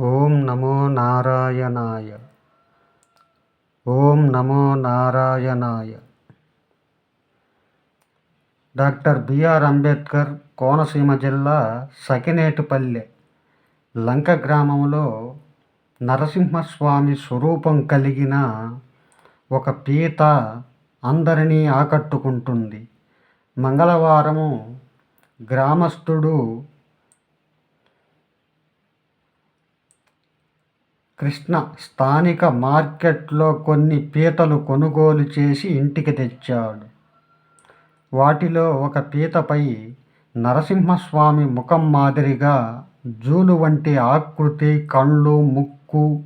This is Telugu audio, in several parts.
ఓం నమో నారాయణాయ. ఓం నమో నారాయణాయ. డాక్టర్ బిఆర్ అంబేద్కర్ కోనసీమ జిల్లా సకినేటిపల్లె లంక గ్రామంలో నరసింహస్వామి స్వరూపం కలిగిన ఒక పీత అందరినీ ఆకట్టుకుంటుంది. మంగళవారము గ్రామస్థుడు కృష్ణ స్థానిక మార్కెట్లో కొన్ని పీతలు కొనుగోలు చేసి ఇంటికి తెచ్చాడు. వాటిలో ఒక పీతపై నరసింహస్వామి ముఖం మాదిరిగా జూలు వంటి ఆకృతి కళ్ళు ముక్కు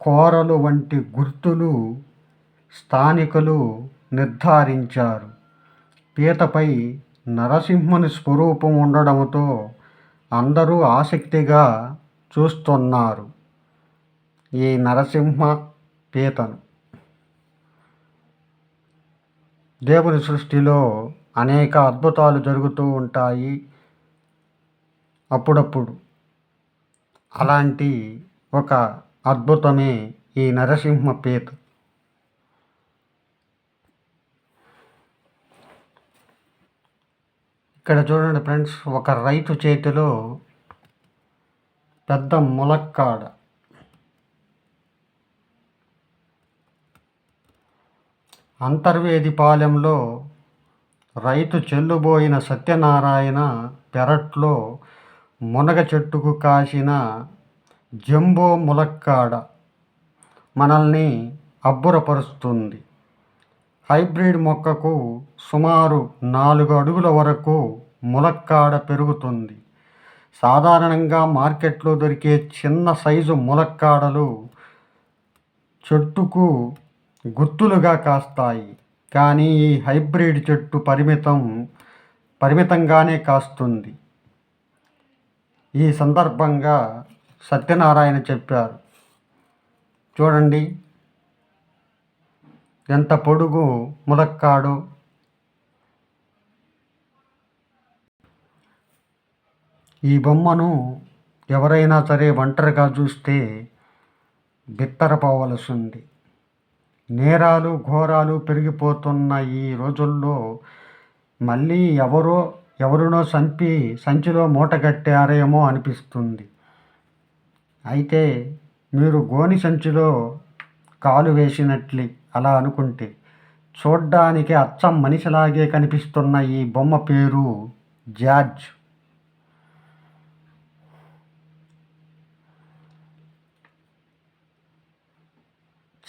కోరలు వంటి గుర్తులు స్థానికులు నిర్ధారించారు. పీతపై నరసింహుని స్వరూపం ఉండడంతో అందరూ ఆసక్తిగా చూస్తున్నారు. ఈ నరసింహ పీతను. దేవుని సృష్టిలో అనేక అద్భుతాలు జరుగుతూ ఉంటాయి అప్పుడప్పుడు. అలాంటి ఒక అద్భుతమే ఈ నరసింహ పీత. ఇక్కడ చూడండి ఫ్రెండ్స్ ఒక రైతు చేతిలో పెద్ద ములక్కాడ. అంతర్వేదిపాలెంలో రైతు చెల్లుబోయిన సత్యనారాయణ పెరట్లో మునగ చెట్టుకు కాసిన జంబో ములక్కాడ మనల్ని అబ్బురపరుస్తుంది. హైబ్రిడ్ మొక్కకు సుమారు నాలుగు అడుగుల వరకు ములక్కాడ పెరుగుతుంది. సాధారణంగా మార్కెట్లో దొరికే చిన్న సైజు ములక్కాడలు చెట్టుకు గుత్తులుగా కాస్తాయి. కానీ ఈ హైబ్రిడ్ చెట్టు పరిమితం పరిమితంగానే కాస్తుంది. ఈ సందర్భంగా సత్యనారాయణ చెప్పారు. చూడండి. ఎంత పొడుగు ములక్కాడు. ఈ బొమ్మను ఎవరైనా సరే ఒంటరిగా చూస్తే బిత్తరపోవలసింది. నేరాలు ఘోరాలు పెరిగిపోతున్న ఈ రోజుల్లో. మళ్ళీ ఎవరో ఎవరినో చంపి సంచిలో మూట కట్టారేమో అనిపిస్తుంది. అయితే మీరు గోని సంచిలో కాలు వేసినట్లే అలా అనుకుంటే చూడ్డానికి అచ్చం మనిషిలాగే కనిపిస్తున్న ఈ బొమ్మ పేరు జార్జ్.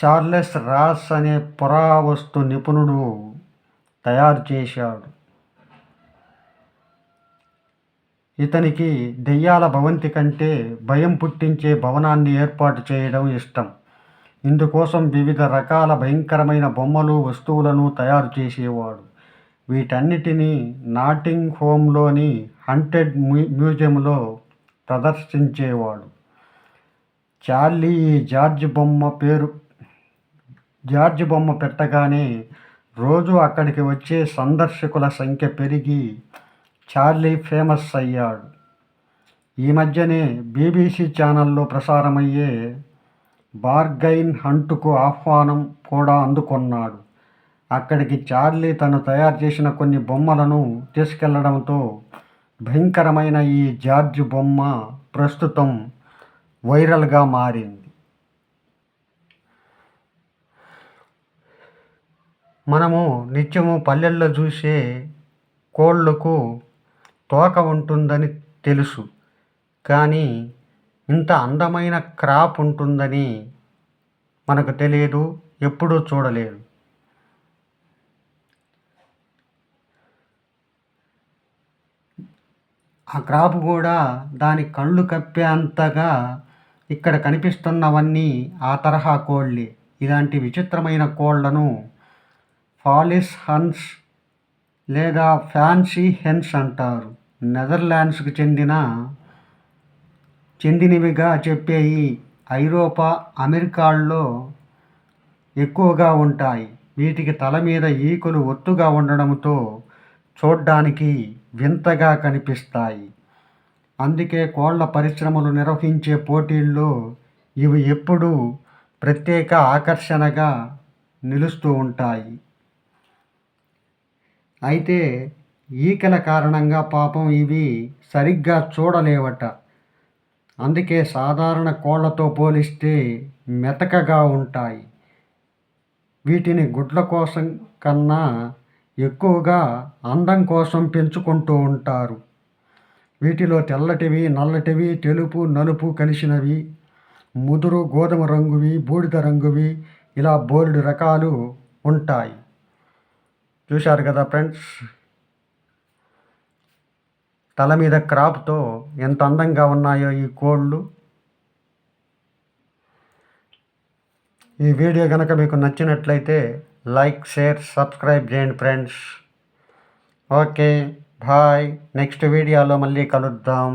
చార్లెస్ రాస్ అనే పురావస్తు నిపుణుడు తయారు చేశాడు. ఇతనికి దెయ్యాల భవంతి కంటే భయం పుట్టించే భవనాన్ని ఏర్పాటు చేయడం ఇష్టం. ఇందుకోసం వివిధ రకాల భయంకరమైన బొమ్మలు వస్తువులను తయారు చేసేవాడు. వీటన్నిటినీ నాటింగ్ హోమ్లోని హంటెడ్ మ్యూజియంలో ప్రదర్శించేవాడు. చార్లీ జార్జ్ బొమ్మ పేరు జార్జ్ బొమ్మ పెట్టగానే రోజు అక్కడికి వచ్చే సందర్శకుల సంఖ్య పెరిగి చార్లీ ఫేమస్ అయ్యాడు. ఈ మధ్యనే బీబీసీ ఛానల్లో ప్రసారమయ్యే బార్గైన్ హంటుకు ఆహ్వానం కూడా అందుకున్నాడు. అక్కడికి చార్లీ తను తయారు చేసిన కొన్ని బొమ్మలను తీసుకెళ్ళడంతో భయంకరమైన ఈ జార్జ్ బొమ్మ ప్రస్తుతం వైరల్గా మారింది. మనము నిత్యము పల్లెల్లో చూసే కోళ్ళకు తోక ఉంటుందని తెలుసు. కానీ ఇంత అందమైన క్రాప్ ఉంటుందని మనకు తెలియదు ఎప్పుడూ చూడలేదు. ఆ క్రాప్ కూడా దాని కళ్ళు కప్పేంతగా ఇక్కడ కనిపిస్తున్నవన్నీ ఆ తరహా కోళ్ళే ఇలాంటి విచిత్రమైన కోళ్ళను ఫాలిస్ హన్స్ లేదా ఫ్యాన్సీ హెన్స్ అంటారు. నెదర్లాండ్స్కు చెందిన చెందినవిగా చెప్పే ఈ ఐరోపా అమెరికాల్లో ఎక్కువగా ఉంటాయి. వీటికి తల మీద ఈకలు ఒత్తుగా ఉండడంతో చూడ్డానికి వింతగా కనిపిస్తాయి. అందుకే కోళ్ళ పరిశ్రమలు నిర్వహించే పోటీల్లో ఇవి ఎప్పుడూ ప్రత్యేక ఆకర్షణగా నిలుస్తూ ఉంటాయి. అయితే ఈకల కారణంగా పాపం ఇవి సరిగ్గా చూడలేవట. అందుకే సాధారణ కోళ్ళతో పోలిస్తే మెతకగా ఉంటాయి. వీటిని గుడ్ల కోసం కన్నా ఎక్కువగా అందం కోసం పెంచుకుంటూ ఉంటారు. వీటిలో తెల్లటివి నల్లటివి తెలుపు నలుపు కలిసినవి ముదురు గోధుమ రంగువి బూడిద రంగువి ఇలా బోలెడు రకాలు ఉంటాయి. చూశారు కదా ఫ్రెండ్స్? తల మీద క్రాప్తో ఎంత అందంగా ఉన్నాయో ఈ కోళ్ళు. ఈ వీడియో కనుక మీకు నచ్చినట్లయితే లైక్ షేర్ సబ్స్క్రైబ్ చేయండి ఫ్రెండ్స్. Okay bye. నెక్స్ట్ వీడియోలో మళ్ళీ కలుద్దాం.